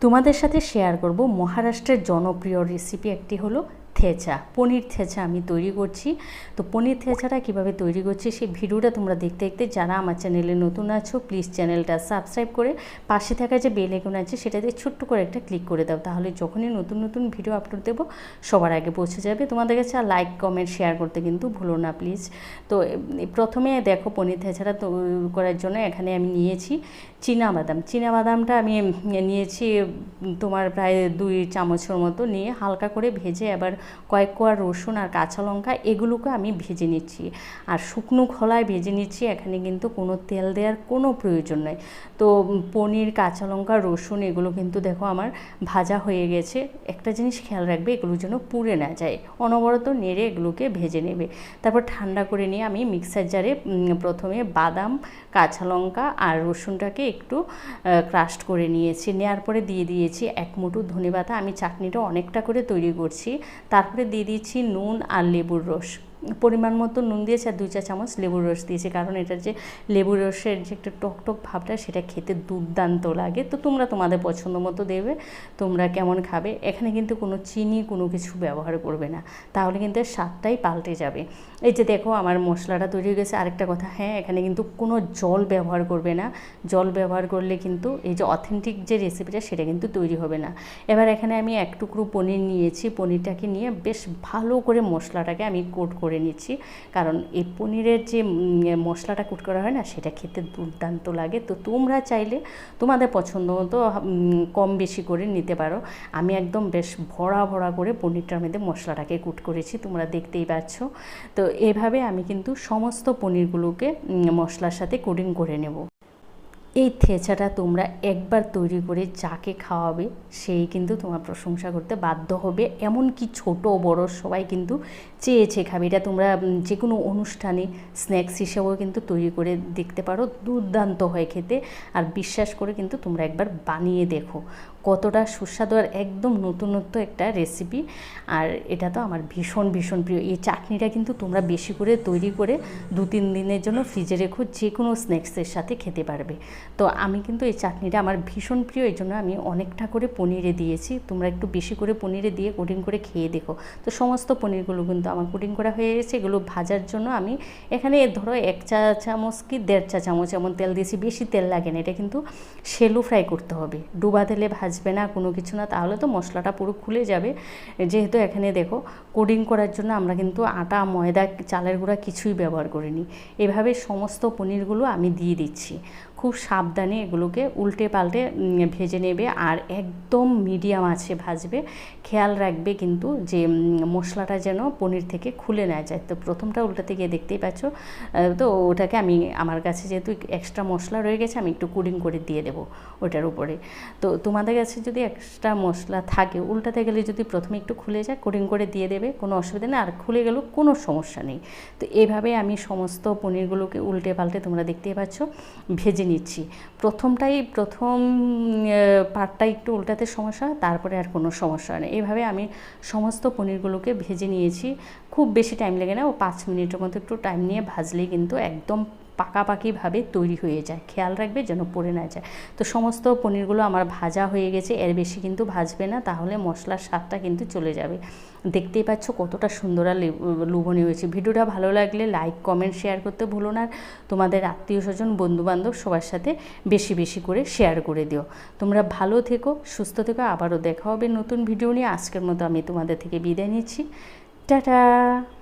তোমাদের সাথে শেয়ার করব মহারাষ্ট্রের জনপ্রিয় রেসিপি একটি হলো থেচা, পনির থেচা আমি তৈরি করছি। তো পনির থেচাটা কীভাবে তৈরি করছি সেই ভিডিওটা তোমরা দেখতে দেখতে যারা আমার চ্যানেলে নতুন আছো প্লিজ চ্যানেলটা সাবস্ক্রাইব করে পাশে থাকা যে বেল আইকন আছে সেটাতে ছোট্ট করে একটা ক্লিক করে দাও। তাহলে যখনই নতুন নতুন ভিডিও আপলোড দেবো, সবার আগে পৌঁছে যাবে। তোমাদের কাছে আর লাইক কমেন্ট শেয়ার করতে কিন্তু ভুলো না প্লিজ তো প্রথমে দেখো পনির থেচাটা করার জন্য এখানে আমি নিয়েছি বাদাম বাদামটা আমি নিয়েছি তোমার প্রায় দুই চামচের মতো নিয়ে হালকা করে ভেজে এবার কয়েক কোয়া রসুন আর কাঁচা লঙ্কা এগুলোকে আমি ভেজে নিচ্ছি। আর শুকনো খোলায় ভেজে নিচ্ছি, এখানে কিন্তু কোনো তেল দেওয়ার কোনো প্রয়োজন নেই। তো পনির, কাঁচা লঙ্কা, রসুন এগুলো কিন্তু দেখো আমার ভাজা হয়ে গেছে। একটা জিনিস খেয়াল রাখবে, এগুলো যেন পুড়ে না যায়। অনবরত নেড়ে এগুলোকে ভেজে নেবে। তারপর ঠান্ডা করে নিয়ে আমি মিক্সার জারে প্রথমে বাদাম, কাঁচা লঙ্কা আর রসুনটাকে একটু ক্রাস্ট করে নিয়েছি। নেওয়ার পরে দিয়ে দিয়েছি এক মুঠো ধনেপাতা। আমি চাটনিটা অনেকটা করে তৈরি করছি। তারপরে দিয়ে দিয়েছি নুন আর লেবুর রস। পরিমাণ মতো নুন দিয়েছে আর দুই চা চামচ লেবুর রস দিয়েছি। কারণ এটার যে লেবুর রসের যে একটা টক টক ভাবটা, সেটা খেতে দুর্দান্ত লাগে। তো তোমরা তোমাদের পছন্দ মতো দেবে, তোমরা কেমন খাবে, এখানে কিন্তু কোনো চিনি, কোনো কিছু ব্যবহার করবে না। তাহলে কিন্তু স্বাদটাই পাল্টে যাবে। এই যে দেখো, আমার মশলাটা তৈরি হয়ে গেছে। আরেকটা কথা হ্যাঁ এখানে কিন্তু কোনো জল ব্যবহার করবে না। জল ব্যবহার করলে কিন্তু এই যে অথেন্টিক যে রেসিপিটা সেটা কিন্তু তৈরি হবে না। এবার এখানে আমি এক টুকরো পনির নিয়েছি। পনিরটাকে নিয়ে বেশ ভালো করে মশলাটাকে আমি কোট করে নিচ্ছি। কারণ এই পনিরের যে মশলাটা কুট করা হয় না, সেটা খেতে দুর্দান্ত লাগে। তো তোমরা চাইলে তোমাদের পছন্দ মতো কম বেশি করে নিতে পারো। আমি একদম বেশ ভরা ভরা করে পনিরটার মধ্যে মশলাটাকে কুট করেছি, তোমরা দেখতেই পাচ্ছ। তো এভাবে আমি কিন্তু সমস্ত পনিরগুলোকে মশলার সাথে কোডিং করে নেব। এই থেচাটা তোমরা একবার তৈরি করে যাকে খাওয়াবে, সেই কিন্তু তোমার প্রশংসা করতে বাধ্য হবে। এমন কি ছোট বড় সবাই কিন্তু চেয়েছে খাবে। এটা তোমরা যে কোনো অনুষ্ঠানে স্ন্যাক্স হিসেবেও কিন্তু তৈরি করে দেখতে পারো। দুর্দান্ত হয় খেতে। আর বিশ্বাস করে কিন্তু তোমরা একবার বানিয়ে দেখো। কতটা সুস্বাদু আর একদম নতুনত্ব একটা রেসিপি আর এটা তো আমার ভীষণ ভীষণ প্রিয়। এই চাটনিটা কিন্তু তোমরা বেশি করে তৈরি করে দু, তিন দিনের জন্য ফ্রিজে রেখো, যে কোনো স্ন্যাক্সের সাথে খেতে পারবে। তো আমি কিন্তু এই চাটনিটা আমার ভীষণ প্রিয়, এই জন্য আমি অনেকটা করে পনিরে দিয়েছি। তোমরা একটু বেশি করে পনিরে দিয়ে কোটিং করে খেয়ে দেখো। তো সমস্ত পনিরগুলো কিন্তু আমার কোটিং করা হয়ে গেছে। এগুলো ভাজার জন্য আমি এখানে ধরো এক চা চামচ কি দেড় চা চামচ এমন তেল দিয়েছি। বেশি তেল লাগে না। এটা কিন্তু শেলু ফ্রাই করতে হবে। ডুবা তেলে ভাজবে না, কোনো কিছু না, তাহলে তো মশলাটা পুরো খুলে যাবে। যেহেতু এখানে দেখো কোডিং করার জন্য আমরা কিন্তু আটা, ময়দা, চালের গুঁড়া কিছুই ব্যবহার করিনি। এভাবে সমস্ত পনিরগুলো আমি দিয়ে দিচ্ছি। খুব সাবধানে এগুলোকে উল্টে পাল্টে ভেজে নেবে আর একদম মিডিয়াম আছে ভাজবে। খেয়াল রাখবে কিন্তু যে মশলাটা যেন পনির থেকে খুলে না যায়। তো প্রথমটা উল্টাতে গিয়ে দেখতেই পাচ্ছ তো ওটাকে আমি, আমার কাছে যেহেতু এক্সট্রা মশলা রয়ে গেছে, আমি একটু কুডিং করে দিয়ে দেবো ওটার উপরে। তো তোমাদের কাছে যদি এক্সট্রা মশলা থাকে, উল্টাতে গেলে যদি প্রথমে একটু খুলে যায়, কোডিং করে দিয়ে দেবে, কোনো অসুবিধা নেই। আর খুলে গেলেও কোনো সমস্যা নেই। তো এভাবে আমি সমস্ত পনিরগুলোকে উল্টে পাল্টে তোমরা দেখতেই পাচ্ছ, ভেজে নিচ্ছি। প্রথমটাই প্রথম পাটটা একটু উল্টাতে সমস্যা, তারপরে আর কোনো সমস্যা নেই। এভাবে আমি সমস্ত পনিরগুলোকে ভেজে নিয়েছি। খুব বেশি টাইম লাগে না, ও পাঁচ মিনিটের মতো একটু টাইম নিয়ে ভাজলেই কিন্তু একদম পাকাপাকিভাবে তৈরি হয়ে যায়। খেয়াল রাখবে যেন পড়ে না যায়। তো সমস্ত পনিরগুলো আমার ভাজা হয়ে গেছে। এর বেশি কিন্তু ভাজবে না, তাহলে মশলার স্বাদটা কিন্তু চলে যাবে। দেখতেই পাচ্ছ কতটা সুন্দর আর লেবু- লোভনীয় হয়েছে। ভিডিওটা ভালো লাগলে লাইক, কমেন্ট, শেয়ার করতে ভুলো না। তোমাদের আত্মীয় স্বজন, বন্ধুবান্ধব সবার সাথে বেশি বেশি করে শেয়ার করে দিও। তোমরা ভালো থেকো, সুস্থ থেকো। আবারও দেখা হবে নতুন ভিডিও নিয়ে। আজকের মতো আমি তোমাদের থেকে বিদায় নিচ্ছি। টাটা!